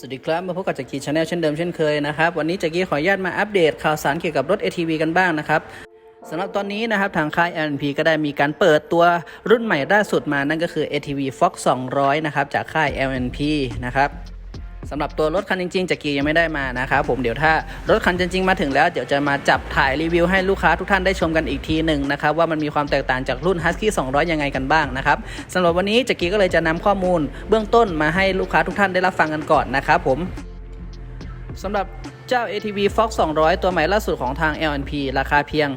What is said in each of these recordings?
สวัสดีครับมาพบกับจักรีชาแนลเช่นเดิมเช่นเคยนะครับวันนี้จักรีขออนุญาตมาอัปเดตข่าวสารเกี่ยวกับรถ ATV กันบ้างนะครับสำหรับตอนนี้นะครับทางค่าย LNP ก็ได้มีการเปิดตัวรุ่นใหม่ล่าสุดมานั่นก็คือ ATV Fox 200 นะครับจากค่าย LNP นะครับ สำหรับตัวรถคันจริงๆจากกียังไม่ได้มานะครับผมเดี๋ยวถ้ารถคันจริง ๆ มาถึงแล้วเดี๋ยวจะมาจับถ่ายรีวิวให้ลูกค้าทุกท่านได้ชมกันอีกทีหนึ่งนะครับว่ามันมีความแตกต่างจากรุ่น Husky 200 ยังไงกันบ้างนะครับสำหรับวันนี้จากกีก็เลยจะนำข้อมูล เบื้องต้นมาให้ลูกค้าทุกท่านได้รับฟังกันก่อนนะครับผมสำหรับ เจ้า ATV Fox 200 ตัวใหม่ล่าสุดของทาง LNP ราคาเพียง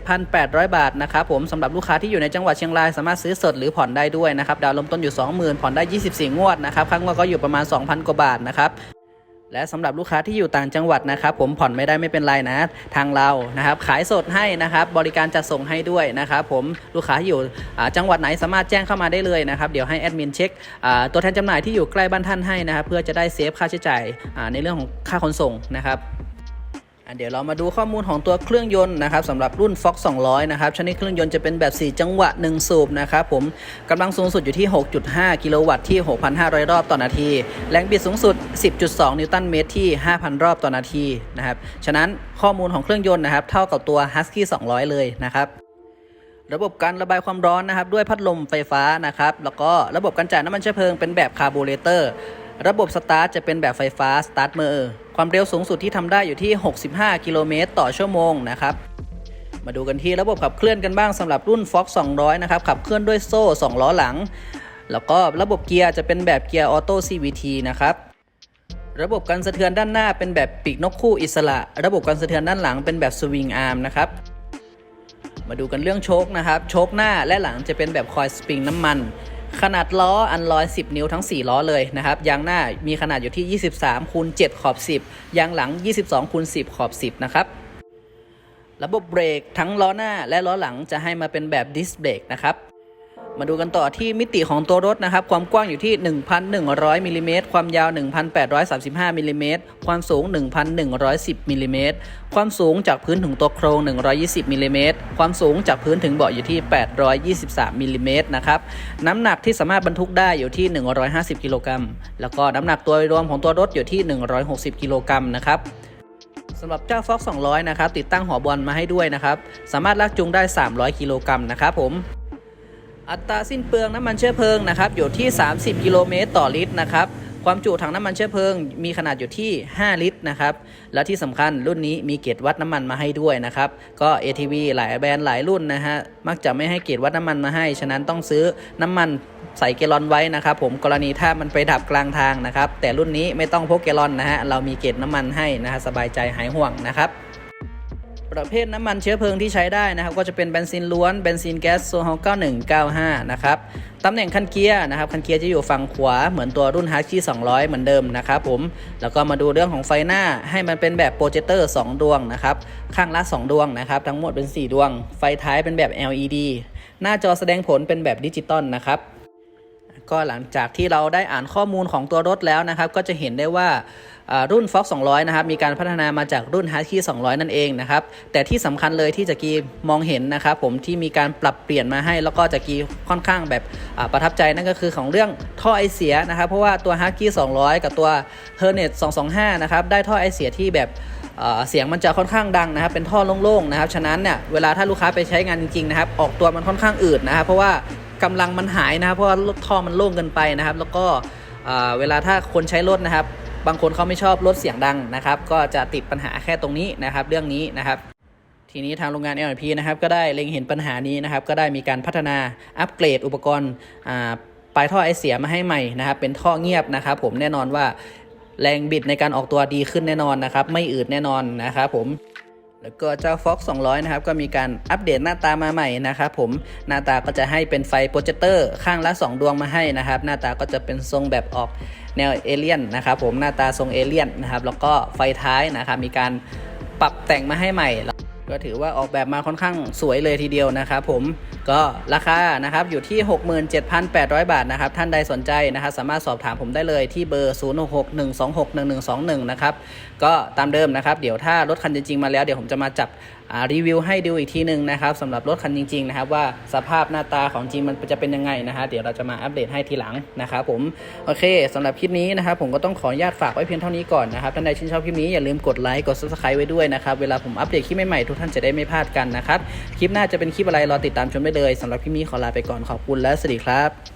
67,800 บาทนะครับผมสำหรับลูกค้าที่อยู่ในจังหวัดเชียงรายสามารถซื้อสดหรือผ่อนได้ด้วยนะครับ ดาวน์เริ่มต้นอยู่ 20,000 ผ่อนได้ 24 งวดนะครับครั้งงวดก็อยู่ประมาณ 2,000 กว่าบาทนะครับ และสำหรับลูกค้าที่อยู่ต่างจังหวัดนะครับ ผมผ่อนไม่ได้ไม่เป็นไรนะ ทางเรานะครับขายสดให้นะครับ บริการจัดส่งให้ด้วยนะครับผมลูกค้าที่อยู่จังหวัดไหนสามารถแจ้งเข้ามาได้เลยนะครับเดี๋ยวให้แอดมินเช็คตัวแทนจำหน่ายที่อยู่ใกล้บ้านท่านให้นะครับเพื่อจะได้เซฟค่าใช้จ่ายในเรื่องของค่าขนส่งนะครับ เดี๋ยวเรามาดูข้อมูลของตัวเครื่องยนต์นะครับสำหรับรุ่น Fox 200 นะครับชนิดเครื่องยนต์จะเป็นแบบ 4 จังหวะ 1 สูบนะครับผมกำลังสูงสุดอยู่ที่ 6.5 กิโลวัตต์ที่ 6,500 รอบต่อนาที แรงบิดสูงสุด 10.2 นิวตันเมตรที่ 5,000 รอบต่อนาทีนะครับฉะนั้นข้อมูลของเครื่องยนต์นะครับเท่ากับตัว Husky 200 เลยนะครับระบบการระบายความร้อนนะครับด้วยพัดลมไฟฟ้านะครับแล้วก็ระบบการจ่ายน้ำมันเชื้อเพลิงเป็นแบบคาร์บูเรเตอร์ ระบบสตาร์ทจะเป็นแบบไฟฟ้าสตาร์ทเมอร์ความเร็วสูงสุดที่ทำได้อยู่ที่ 65 กิโลเมตรต่อชั่วโมงนะครับมาดูกันที่ระบบขับเคลื่อนกันบ้างสำหรับรุ่น Fox 200 นะครับ ขับเคลื่อนด้วยโซ่ 2 ล้อหลัง แล้วก็ระบบเกียร์จะเป็นแบบเกียร์ออโต้ CVT นะครับ ระบบการสะเทือนด้านหน้าเป็นแบบปีกนกคู่อิสระ ระบบการสะเทือนด้านหลังเป็นแบบสวิงอาร์มนะครับ มาดูกันเรื่องโชคนะครับ โชคหน้าและหลังจะเป็นแบบคอยสปริงน้ำมัน ขนาดล้ออันร้อย10 นิ้วทั้ง 4 ล้อเลยนะครับยางหน้ามีขนาดอยู่ที่ 23คูณ7ขอบ 10 ยางหลัง 22คูณ10 ขอบ 10 นะครับระบบเบรกทั้งล้อหน้าและล้อหลังจะให้มาเป็นแบบดิสเบรกนะครับ มาดูกันต่อที่มิติของตัวรถนะครับ ความกว้างอยู่ที่ 1,100มิลลิเมตรความยาว 1,835มิลลิเมตรความสูง 1,110มิลลิเมตรความสูงจากพื้นถึงตัวโครง 120มิลลิเมตรความสูงจากพื้นถึงเบาะอยู่ที่ 823มิลลิเมตรนะครับ น้ำหนักที่สามารถบรรทุกได้อยู่ที่ 150 กิโลกรัม แล้วก็น้ำหนักตัวรวมของตัวรถอยู่ที่ 160 กิโลกรัมนะครับสำหรับเจ้า Fox 200 นะครับ ติดตั้งหัวบอลมาให้ด้วยนะครับ สามารถลากจูงได้ 300 กิโลกรัมนะครับผม อัตราสิ้นเปลืองน้ำมันเชื้อเพลิงนะครับอยู่ที่ 30 กิโลเมตรต่อลิตรนะครับความจุถังน้ำมันเชื้อเพลิงมีขนาดอยู่ที่ 5 ลิตรนะครับ และที่สำคัญรุ่นนี้มีเกจวัดน้ำมันมาให้ด้วยนะครับ ก็ ATV หลายแบรนด์หลายรุ่นนะฮะ มักจะไม่ให้เกจวัดน้ำมันมาให้ ฉะนั้นต้องซื้อน้ำมันใส่เกลอนไว้นะครับผมกรณีถ้ามันไปดับกลางทางนะครับ แต่รุ่นนี้ไม่ต้องพกเกลลอนนะฮะ เรามีเกจน้ำมันให้นะฮะสบายใจหายห่วงนะครับ ประเภทน้ำมันเชื้อเพลิงที่ใช้ได้นะครับ ก็จะเป็นเบนซินล้วนเบนซินแก๊สโซฮอล9195 นะครับตำแหน่งคันเกียร์นะครับคันเกียร์จะอยู่ฝั่งขวาเหมือนตัวรุ่น h u s k y 200 เหมือนเดิมนะครับผมแล้วก็มาดูเรื่องของไฟหน้าให้มันเป็นแบบโปรเจคเตอร์2ดวงนะครับข้างละ 2 ดวงนะครับ ทั้งหมดเป็น 4 ดวง ไฟท้ายเป็นแบบ LED หน้าจอแสดงผลเป็นแบบดิจิตอลนะครับ ก็หลังจากที่เราได้อ่านข้อมูลของตัวรถแล้วนะครับ ก็จะเห็นได้ว่าอ่ารุ่น Fox 200 นะครับ มีการพัฒนามาจากรุ่น Husky 200 นั่นเองนะครับ แต่ที่สำคัญเลยที่จะกีมองเห็นนะครับผมที่มีการปรับเปลี่ยนมาให้ แล้วก็จะกีค่อนข้างแบบประทับใจนั่นก็คือของเรื่องท่อไอเสียนะครับ เพราะว่าตัว Husky 200 กับตัว h e r n e t 225 นะครับ ได้ท่อไอเสียที่แบบเสียงมันจะค่อนข้างดังนะครับ เป็นท่อโล่งๆนะครับ ฉะนั้นเนี่ย เวลาถ้าลูกค้าไปใช้งานจริงๆนะครับ ออกตัวมันค่อนข้างอืดนะครับ เพราะว่า กำลังมันหายนะครับเพราะว่ารถท่อมันโล่งเกินไปนะครับ แล้วก็เวลาถ้าคนใช้รถนะครับ บางคนเขาไม่ชอบรถเสียงดังนะครับ ก็จะติดปัญหาแค่ตรงนี้นะครับ เรื่องนี้นะครับทีนี้ทางโรงงาน LP นะครับก็ได้เล็งเห็นปัญหานี้นะครับก็ได้มีการพัฒนาอัปเกรดอุปกรณ์ปลายท่อไอเสียมาให้ใหม่นะครับเป็นท่อเงียบนะครับผมแน่นอนว่าแรงบิดในการออกตัวดีขึ้นแน่นอนนะครับไม่อืดแน่นอนนะครับผม แล้วก็เจ้า Fox 200 นะครับ ก็มีการอัปเดตหน้าตามาใหม่นะครับผมหน้าตาก็จะให้เป็นไฟโปรเจคเตอร์ข้างละ 2 ดวงมาให้นะครับ หน้าตาก็จะเป็นทรงแบบออกแนวเอเลี่ยนนะครับผมหน้าตาทรงเอเลี่ยนนะครับ แล้วก็ไฟท้ายนะครับ มีการปรับแต่งมาให้ใหม่ ก็ถือว่าออกแบบมาค่อนข้างสวยเลยทีเดียวนะครับผมก็ราคานะครับอยู่ที่ 67,800 บาทนะครับท่านใดสนใจนะครับสามารถสอบถามผมได้เลยที่เบอร์ 0661261121 นะครับก็ตามเดิมนะครับ เดี๋ยวถ้ารถคันจริงๆมาแล้วเดี๋ยวผมจะมาจับรีวิวให้ดูอีกทีหนึ่งนะครับสำหรับรถคันจริงๆนะครับว่าสภาพหน้าตาของจริงมันจะเป็นยังไงนะฮะเดี๋ยวเราจะมาอัปเดตให้ทีหลังนะครับผมโอเคสำหรับคลิปนี้นะครับผมก็ต้องขออนุญาตฝากไว้เพียงเท่านี้ก่อนนะครับท่านใดชื่นชอบคลิปนี้อย่าลืมกดไลค์กด subscribe ไว้ด้วยนะครับเวลาผมอัปเดตคลิปใหม่ๆทุกท่านจะได้ไม่พลาดกันนะครับคลิปหน้าจะเป็นคลิปอะไรรอติดตามชมได้เลยสำหรับคลิปนี้ขอลาไปก่อนขอบคุณและสวัสดีครับ